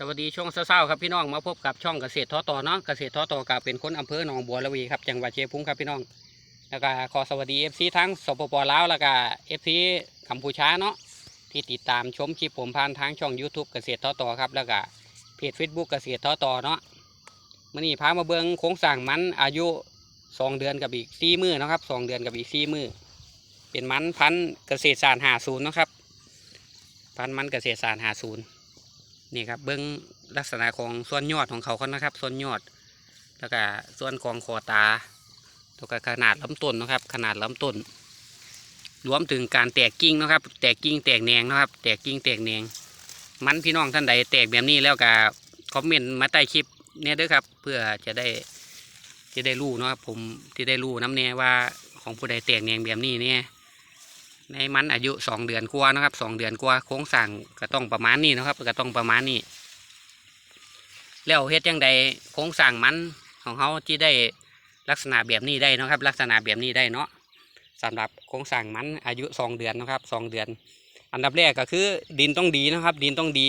สวัสดีช่วงเช้าๆครับพี่น้องมาพบกับช่องเกษตรท้อต่อเนาะเกษตรท้อต่อกับเป็นคนอำเภอหนองบัวระวีครับจังหวัดเชียงพุ่งครับพี่น้องแล้วก็ขอสวัสดีเอฟซีทั้งสปปลาวแล้วก็เอฟซีกัมพูชาเนาะที่ติดตามชมคลิปผมผ่านทางช่อง YouTube เกษตรท้อต่อครับแล้วก็เพจ Facebook เกษตรท้อต่อเนาะมื่อนี้พามาเบิ้งโค้งสร้างมันอายุสองเดือนกับอีกสี่มือนะครับสองเดือนกับอีกสี่มือเป็นมันพันเกษตรศาสตร์หาศูนย์นะครับพันมันเกษตรศาสตร์หาศูนย์ นี่ครับเบิ้องลักษณะของส่วนยอดของเขาเขานะครับ ส่วนยอด แล้วก็ส่วนของคอตาแล้วก็ขนาดลำต้นนะครับ ขนาดลำต้น รวมถึงการแตกกิ่งนะครับ แตกกิ่งแตกแหนงนะครับ แตกกิ่งแตกแหนง มันพี่น้องท่านใดแตกแบบนี้แล้วก็คอมเมนต์มาใต้คลิปเนี่ยด้อครับ เพื่อจะได้จะได้รู้นะครับผมที่ได้รู้น้ำเนี่ยว่าของผู้ใดแตกแหนงแบบนี้เนี่ย ในมันอายุสองเดือนกว่านะครับสองเดือนกว่าโค้งสั่งก็ต้องประมาณนี้นะครับก็ต้องประมาณนี้ แล้วเฮ็ดยังใดโค้งสั่งมันของเขาที่ได้ลักษณะแบบนี้ได้นะครับ ลักษณะแบบนี้ได้เนาะสำหรับโค้งสั่งมันอายุสองเดือนนะครับสองเดือน อันดับแรกก็คือดินต้องดีนะครับ ดินต้องดี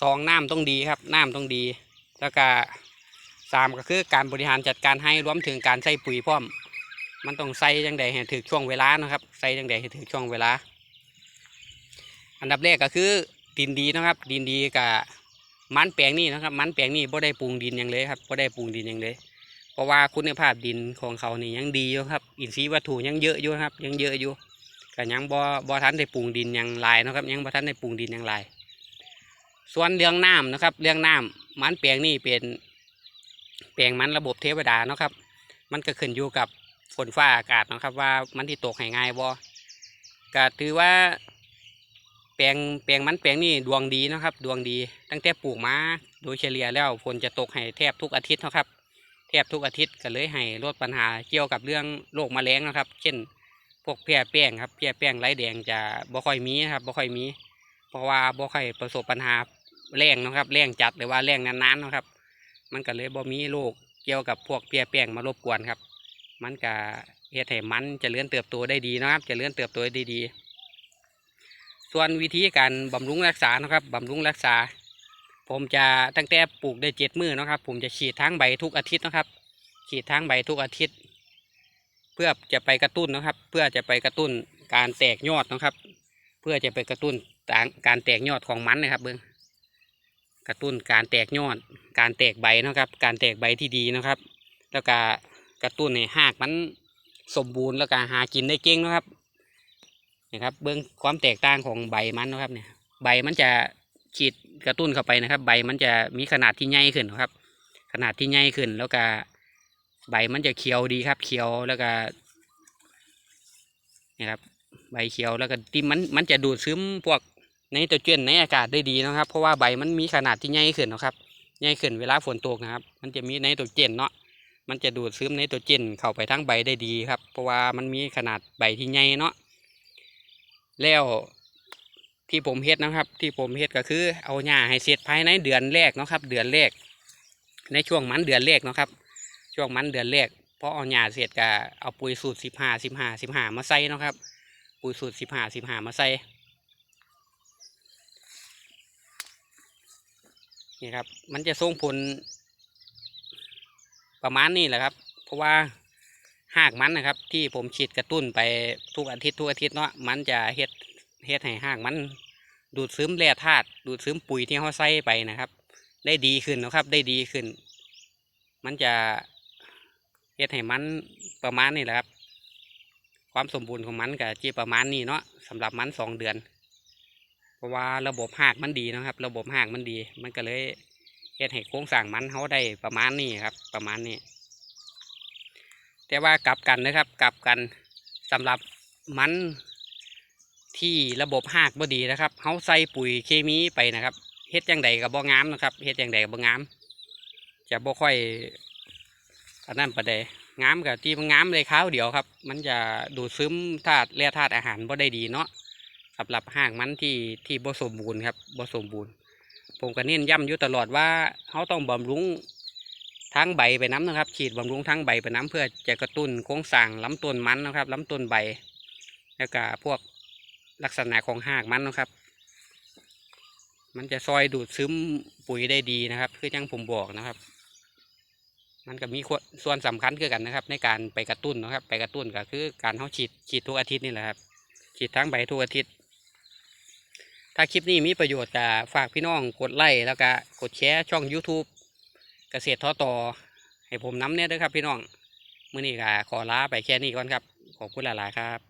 ซองน้ำต้องดีครับน้ำต้องดี แล้วก็สามก็คือการบริหารจัดการให้รวมถึงการใส่ปุ๋ยพร้อม มันต้องใส่จังใดให้ถึกช่วงเวลานะครับใส่จังใดให้ถึกช่วงเวลา อันดับแรกก็คือดินดีนะครับ ดินดีกับมันแปลงนี่นะครับ มันแปลงนี่บ่ได้ปรุงดินอย่างเลยครับบ่ได้ปรุงดินอย่างเลย เพราะว่าคุณภาพดินของเขานี่ยังดีอยู่ครับ อินทรีย์วัตถุยังเยอะอยู่ครับ ยังเยอะอยู่ก็ยังบ่บ่ทันได้ปรุงดินอย่างลายนะครับ ยังบ่ทันได้ปรุงดินอย่างลาย ส่วนเรื่องน้ำนะครับ เรื่องน้ำมันแปลงนี่เป็นแปลงมันระบบเทวดานะครับ มันก็ขึ้นอยู่กับ ฝนฟ้าอากาศนะครับ ว่ามันที่ตกให้ง่ายบ่ก็ถือว่า แปลงแปลงมันแปลงนี่ดวงดีนะครับ ดวงดี ตั้งแต่ปลูกมาโดยเฉลี่ยแล้วฝนจะตกให้แทบทุกอาทิตย์นะครับ แทบทุกอาทิตย์ก็เลยให้ลดปัญหาเกี่ยวกับเรื่องโรคแมลงนะครับ เช่น พวกเพี้ยแป้งครับเพี้ยแป้งไรแดงจะบ่ค่อยมีนะครับบ่ค่อยมี เพราะว่าบ่ค่อยประสบปัญหาแรงนะครับแรงจัดหรือว่าแรงนานๆนะครับ มันก็เลยบ่มีโรคเกี่ยวกับพวกเพี้ยแป้งมารบกวนครับ มันก็เฮ็ดให้มันจะเลื่อนเติบโตได้ดีนะครับจะเลื่อนเติบโตได้ดี ส่วนวิธีการบำรุงรักษานะครับบำรุงรักษา ผมจะตั้งแต่ปลูกได้เจ็ดมือนะครับ ผมจะฉีดทั้งใบทุกอาทิตย์นะครับ ฉีดทั้งใบทุกอาทิตย์ เพื่อจะไปกระตุ้นนะครับ เพื่อจะไปกระตุ้นการแตกยอดนะครับ เพื่อจะไปกระตุ้นการแตกยอดของมันนะครับเบิ้องกระตุ้นการแตกยอด การแตกใบนะครับ การแตกใบที่ดีนะครับ แล้วก็ กระตุ้นในหากมันสมบูรณ์แล้วก็หากินได้เก่งนะครับนี่ครับ เบื้องความแตกต่างของใบมันนะครับเนี่ย ใบมันจะฉีดกระตุ้นเข้าไปนะครับ ใบมันจะมีขนาดที่ใหญ่ขึ้นนะครับ ขนาดที่ใหญ่ขึ้น แล้วก็ใบมันจะเขียวดีครับ เขียวแล้วก็นี่ครับใบเขียวแล้วก็ที่มันมันจะดูดซึมพวกในตัวเจนในอากาศได้ดีนะครับ เพราะว่าใบมันมีขนาดที่ใหญ่ขึ้นนะครับใหญ่ขึ้นเวลาฝนตกนะครับ มันจะมีในตัวเจนเนาะ มันจะดูดซึมในตัวเจนเข้าไปทั้งใบได้ดีครับ เพราะว่ามันมีขนาดใบที่ใหญ่เนาะแล้วที่ผมเฮ็ดนะครับ ที่ผมเฮ็ดก็คือเอาหญ้าให้เสร็จภายในเดือนแรกเนาะครับ เดือนแรก ในช่วงมันเดือนแรกเนาะครับ ช่วงมันเดือนแรกพอเอาหญ้าเสร็จก็เอาปุ๋ยสูตรสิบห้าสิบห้าสิบห้ามาใส่เนาะครับ ปุ๋ยสูตรสิบห้าสิบห้ามาใส่นี่ครับ มันจะส่งผล ประมาณนี้แหละครับ เพราะว่าหากมันนะครับ ที่ผมฉีดกระตุ้นไปทุกอาทิตย์ทุกอาทิตย์เนาะมันจะเฮ็ดเฮ็ดให้หากมัน ดูดซึมแร่ธาตุดูดซึมปุ๋ยที่เขาใส่ไปนะครับ ได้ดีขึ้นนะครับ ได้ดีขึ้น มันจะเฮ็ดให้มันประมาณนี้แหละครับ ความสมบูรณ์ของมันก็จีประมาณนี้เนาะสำหรับมันสองเดือน เพราะว่าระบบหากมันดีนะครับ ระบบหากมันดี มันก็เลย เฮ็ดให้โครงสร้างมันเขาได้ประมาณนี้ครับ ประมาณนี้ แต่ว่ากลับกันนะครับ กลับกันสำหรับมันที่ระบบหากบ่ดีนะครับเขาใส่ปุ๋ยเคมีไปนะครับเฮ็ดยังไงกับบ่งามนะครับเฮ็ดยังไงกับบ่งาม จะบ่ค่อยอันนั้นประเดยงามกับที่มันงามเลยคราวเดียวครับ มันจะดูดซึมธาตุแร่ธาตุอาหารบ่ได้ดีเนาะสำหรับหากมันที่ที่บ่สมบูรณ์ครับบ่สมบูรณ์ ผมก็เน้นย้ำอยู่ตลอดว่าเขาต้องบำรุงทั้งใบไปน้ำนะครับ ฉีดบำรุงทั้งใบไปน้ำเพื่อจะกระตุ้นโครงสร้างลำต้นมันนะครับลำต้นใบ แล้วก็พวกลักษณะของหากมันนะครับ มันจะซอยดูดซึมปุ๋ยได้ดีนะครับ คือจังผมบอกนะครับ มันก็มีส่วนสำคัญคือกันนะครับ ในการไปกระตุ้นนะครับ ไปกระตุ้นก็คือการเขาฉีดฉีดทุกอาทิตย์นี่แหละครับ ฉีดทั้งใบทุกอาทิตย์ ถ้าคลิปนี้มีประโยชน์ก็ฝากพี่น้องกดไลค์แล้วก็กดแชร์ช่อง YouTube เกษตรทอต่อ ให้ผมน้ำเนี่ยด้วยครับพี่น้อง มื้อนี้ก็ขอลาไปแค่นี้ก่อนครับ ขอบคุณหลาย ๆ ครับ